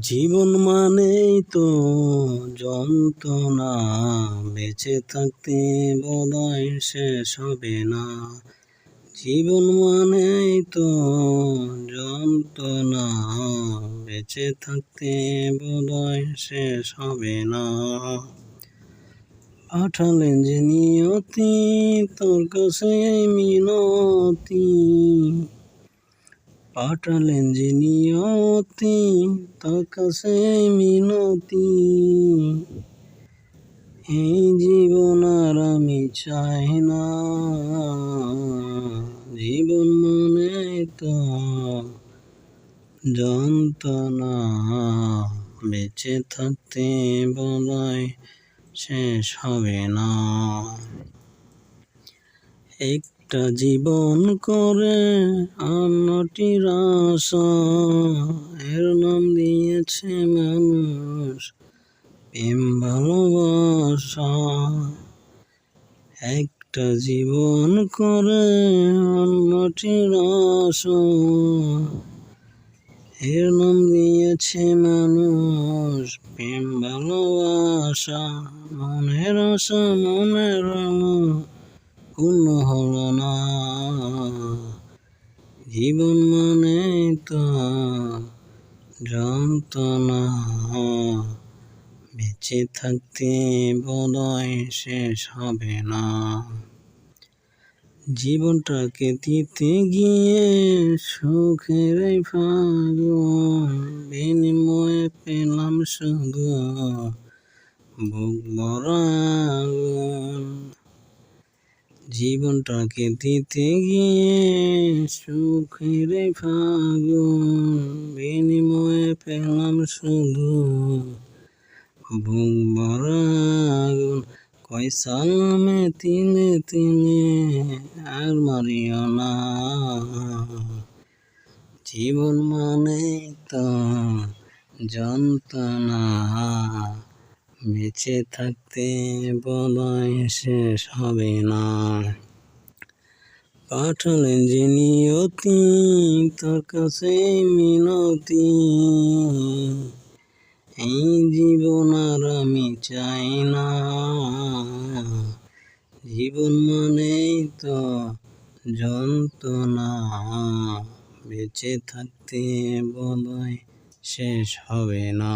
জীবন মানেই তো যন্ত্রণা, বেঁচে থাকতে বোধয় শেষ হবে না। জীবন মানেই তো যন্ত্রণা, বেঁচে থাকতে বোধয় শেষ হবে না। পাঠালেন যে নিয়তি তোর কাছে মিনতি। পাঠালেন যে নিয়তি এই মিনতি। এই জীবন আর আমি চাই না। জীবন মনে তো যন্ত্রণা, বেঁচে থাকতে বলায় শেষ হবে না। একটা জীবন করে অন্যটির আশা এর নাম দিয়েছে মানুষ প্রেম, ভালোবাসা। একটা জীবন করে অন্যটির আশা এর নাম দিয়েছে মানুষ প্রেম, ভালোবাসা। মনের আশা, মনের আলো। পূর্ণ হল না। জীবন মানে তো যন্ত্রণা। বেঁচে থাকতে বোধয় শেষ হবে না। জীবনটাকে দিতে গিয়ে সুখের ফাগুন বিনিময়ে পেলাম শুধু বুক ভরা আগুন। জীবনটাকে দিতে গিয়ে সুখের ফাগুন, বিনিময়ে পেলাম শুধু বুক ভরা আগুন কয় সালামে তিনে তিনে আর মারিও না। জীবন মানে তো যন্ত্রণা। বেঁচে থাকতে বলয় শেষ হবে না। পাঠালেন যে নিয়তি তোর কাছে মিনতি। এই জীবন আর আমি চাই না। জীবন মানেই তো যন্ত্রণা। বেঁচে থাকতে বলয় শেষ হবে না।